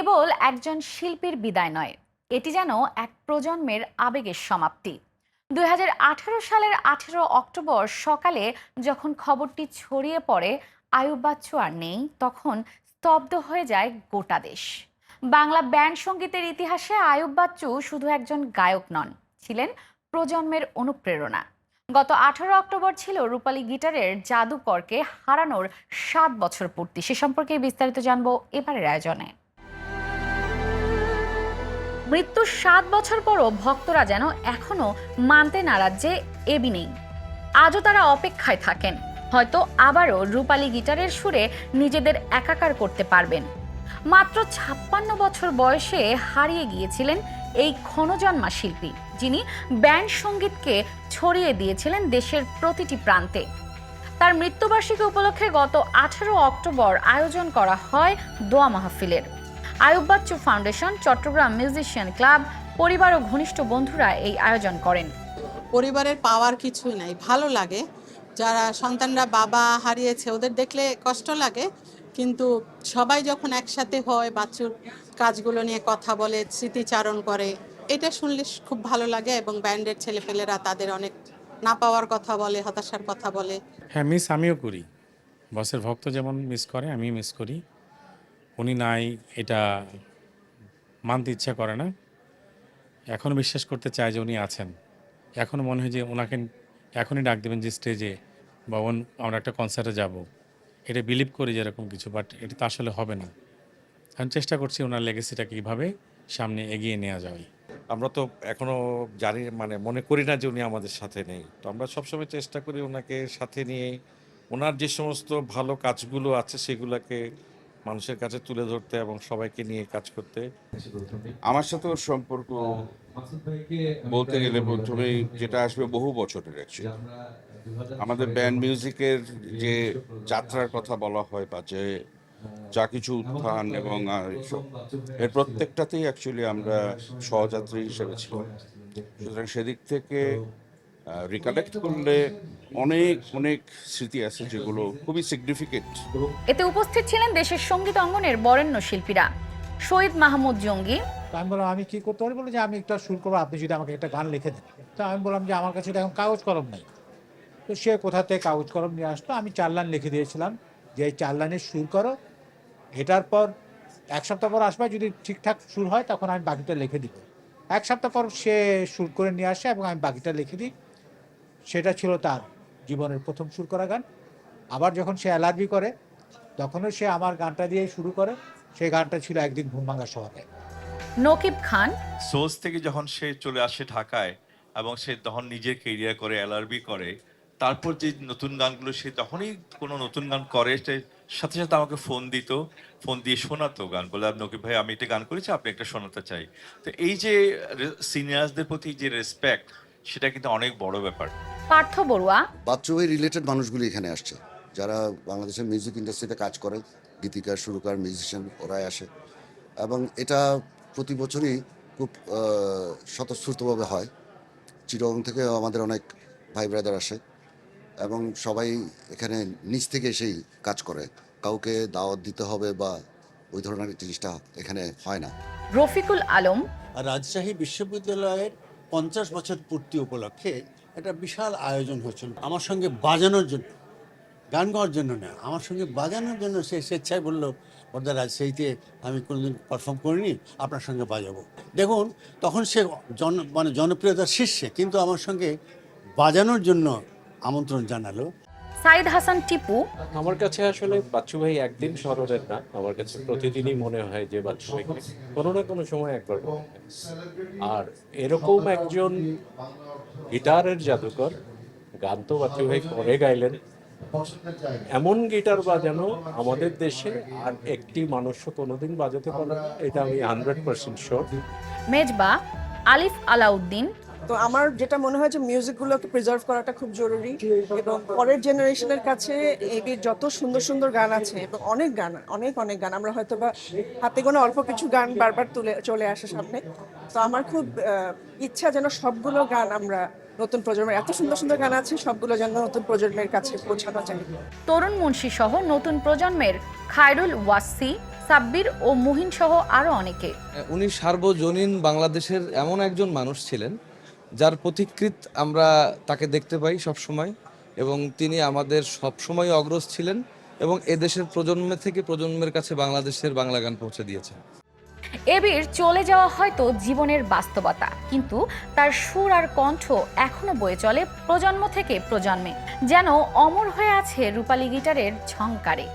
কেবল একজন শিল্পীর বিদায় নয়, এটি যেন এক প্রজন্মের আবেগের সমাপ্তি। দুই হাজার আঠেরো সালের আঠেরো অক্টোবর সকালে যখন খবরটি ছড়িয়ে পড়ে আয়ুব বাচ্চু আর নেই, তখন স্তব্ধ হয়ে যায় গোটা দেশ। বাংলা ব্যান্ড সঙ্গীতের ইতিহাসে আয়ুব বাচ্চু শুধু একজন গায়ক নন, ছিলেন প্রজন্মের অনুপ্রেরণা। গত আঠারো অক্টোবর ছিল রূপালী গিটারের জাদুকরকে হারানোর সাত বছর পূর্তি। সে সম্পর্কে বিস্তারিত জানব এবারের আয়োজনে। মৃত্যুর সাত বছর পরও ভক্তরা যেন এখনও মানতে নারাজ যে এবি নেই। আজও তারা অপেক্ষায় থাকেন। হয়তো আবারও রূপালী গিটারের সুরে নিজেদের একাকার করতে পারবেন। মাত্র ছাপ্পান্ন বছর বয়সে হারিয়ে গিয়েছিলেন এই ক্ষণজন্মা শিল্পী, যিনি ব্যান্ড সঙ্গীতকে ছড়িয়ে দিয়েছিলেন দেশের প্রতিটি প্রান্তে। তার মৃত্যুবার্ষিকী উপলক্ষে গত আঠারো অক্টোবর আয়োজন করা হয় দোয়া মাহফিলের। Ayub Bachchu foundation Chattogram musician club পরিবার ও ঘনিষ্ঠ বন্ধুরা এই আয়োজন করেন। পরিবারের পাওয়ার কিছুই নাই ভালো লাগে। যারা সন্তানরা বাবা হারিয়েছে ওদের দেখলে কষ্ট লাগে। কিন্তু সবাই যখন একসাথে হয় বাচ্চুর কাজগুলো নিয়ে কথা বলে স্মৃতিচারণ করে এটা শুনলে খুব ভালো লাগে এবং ব্যান্ডের ছেলেপেলেরা তাদের অনেক না পাওয়ার কথা বলে হতাশার কথা বলে। হ্যাঁ মিস আমিও করি। বসের ভক্ত যেমন মিস করে আমি মিস করি। উনি নাই, এটা মানতে ইচ্ছা করে না। এখনও বিশ্বাস করতে চায় যে উনি আছেন। এখনও মনে হয় যে ওনাকে এখনই ডাক দেবেন যে স্টেজে বা আমরা একটা কনসার্টে যাব। এটা বিলিভ করি যে এরকম কিছু বাট এটা তো আসলে হবে না। আমি চেষ্টা করছি ওনার লেগেসিটা কীভাবে সামনে এগিয়ে নেওয়া যায় আমরা তো এখনও জানি মানে মনে করি না যে উনি আমাদের সাথে নেই। তো আমরা সবসময় চেষ্টা করি ওনাকে সাথে নিয়ে ওনার যে সমস্ত ভালো কাজগুলো আছে সেগুলোকে মানুষের কাছে তুলে ধরতে এবং সবাইকে নিয়ে কাজ করতে। আমার সাথে ওর সম্পর্ক বলতে গেলে প্রথমেই যেটা আসবে বহু বছরের অ্যাকচুয়ালি আমাদের ব্যান্ড মিউজিকের যে যাত্রার কথা বলা হয় বা যে যা কিছু উত্থান এবং এর প্রত্যেকটাতেই অ্যাকচুয়ালি আমরা সহযাত্রী হিসেবে ছিলাম। সুতরাং সেদিক থেকে রিকালেক্ট করলে অনেক অনেক স্মৃতি আছে যেগুলো খুবই সিগনিফিকেন্ট এতে উপস্থিত ছিলেন দেশের সংগীত অঙ্গনের বরেণ্য শিল্পীরা। শহীদ মাহমুদ জঙ্গি। আমি বললাম আমি কি করতে পারি? বলে যে আমি একটা শুরু করব আপনি যদি আমাকে একটা গান লিখে দেন। তো আমি বললাম যে আমার কাছে তো এখন কাগজ কলম নেই। তো সে কোথা থেকে কাগজ কলম নিয়ে আসলো? আমি চার লাইন লিখে দিয়েছিলাম যে এই চার লাইনের সুর করো এটার পর এক সপ্তাহ পর আসবে যদি ঠিকঠাক সুর হয় তখন আমি বাকিটা লিখে দিব। এক সপ্তাহ পর সে সুর করে নিয়ে আসে এবং আমি বাকিটা লিখে দিই। সেটা ছিল তার জীবনের প্রথম সুর করা গান। আবার যখন সে অ্যালার্জি করে তখনও সে আমার গানটা দিয়ে শুরু করে। সেই গানটা ছিল একদিন ঘুম ভাঙা শহরে। নকিব খান? সোর্স থেকে যখন সে চলে আসে ঢাকায় এবং সে তখন নিজের কেরিয়ার করে এলআরবি করে তারপর যে নতুন গানগুলো সে তখনই কোনো নতুন গান করে সে সাথে সাথে আমাকে ফোন দিত ফোন দিয়ে শোনাতো গান। বলে নকিব ভাই আমি একটা গান করেছি আপনি একটা শোনাতে চাই। তো এই যে সিনিয়র্সদের প্রতি যে রেসপেক্ট সেটা কিন্তু অনেক বড় ব্যাপার। পার্থ বড়ুয়া। ভাই রিলেটেড মানুষগুলি এখানে আসছে। যারা বাংলাদেশের মিউজিক ইন্ডাস্ট্রিতে কাজ করে গীতিকার সুরকার মিউজিশিয়ান ওরাই আসে। এবং এটা প্রতি বছরই খুব স্বতঃস্ফূর্তভাবে হয়। চিরং থেকে আমাদের অনেক ভাই ব্রাদার আসে এবং সবাই এখানে নিচ থেকে এসেই কাজ করে। কাউকে দাওয়াত দিতে হবে বা ওই ধরনের জিনিসটা এখানে হয় না। রফিকুল আলম। রাজশাহী বিশ্ববিদ্যালয়ের পঞ্চাশ বছর পূর্তি উপলক্ষে একটা বিশাল আয়োজন হয়েছিল। আমার সঙ্গে বাজানোর জন্য, গান গাওয়ার জন্য না, আমার সঙ্গে বাজানোর জন্য সে স্বেচ্ছায় বলল বর্দারাজ সেইতে আমি কোনোদিন পারফর্ম করিনি, আপনার সঙ্গে বাজাবো। দেখুন, তখন সে জন মানে জনপ্রিয়তার শীর্ষে, কিন্তু আমার সঙ্গে বাজানোর জন্য আমন্ত্রণ জানালো। সাইদ হাসান টিপু। আমার কাছে আসলে বাচ্চু ভাই একদিন স্মরণের না আমার কাছে প্রতিদিনই মনে হয় যে বাচ্চু ভাইকে কোনো না কোনো সময় একবার আর এরকম একজন গিটারের জাদুকর গান তো বাচ্চু ভাই করে গাইলেন এমন গিটার বাজানো আমাদের দেশে আর একটি মানুষও কোনোদিন বাজাতে পারে এটা আমি হান্ড্রেড পার্সেন্ট শিওর মেজবা আলিফ আলাউদ্দিন তো আমার যেটা মনে হয় যে মিউজিকগুলোকে প্রিজার্ভ করাটা খুব জরুরি এবং পরের জেনারেশনের কাছে এবির যত সুন্দর সুন্দর গান আছে এবং অনেক গান অনেক অনেক গান আমরা হয়তো বা হাতে কোনো অল্প কিছু গান বারবার তুলে চলে আসে সামনে। তো আমার খুব ইচ্ছা যেন সবগুলো গান আমরা নতুন প্রজন্মের এত সুন্দর সুন্দর গান আছে সবগুলো যেন নতুন প্রজন্মের কাছে পৌঁছানো যায়। তরুণ মুন্সি সহ নতুন প্রজন্মের খায়রুল ওয়াসি সাব্বির ও মুহিন সহ আরও অনেকে। উনি সার্বজনীন বাংলাদেশের এমন একজন মানুষ ছিলেন যার পথিকৃত আমরা তাকে দেখতে পাই সব সময় এবং তিনি আমাদের সব সময় অগ্রজ ছিলেন এবং এদেশের প্রজন্ম থেকে প্রজন্মের কাছে বাংলাদেশের বাংলা গান পৌঁছে দিয়েছেন। এবির চলে যাওয়া হয়তো জীবনের বাস্তবতা, কিন্তু তার সুর আর কণ্ঠ এখনও বয়ে চলে প্রজন্ম থেকে প্রজন্মে, যেন অমর হয়ে আছে রূপালী গিটারের ঝংকারে।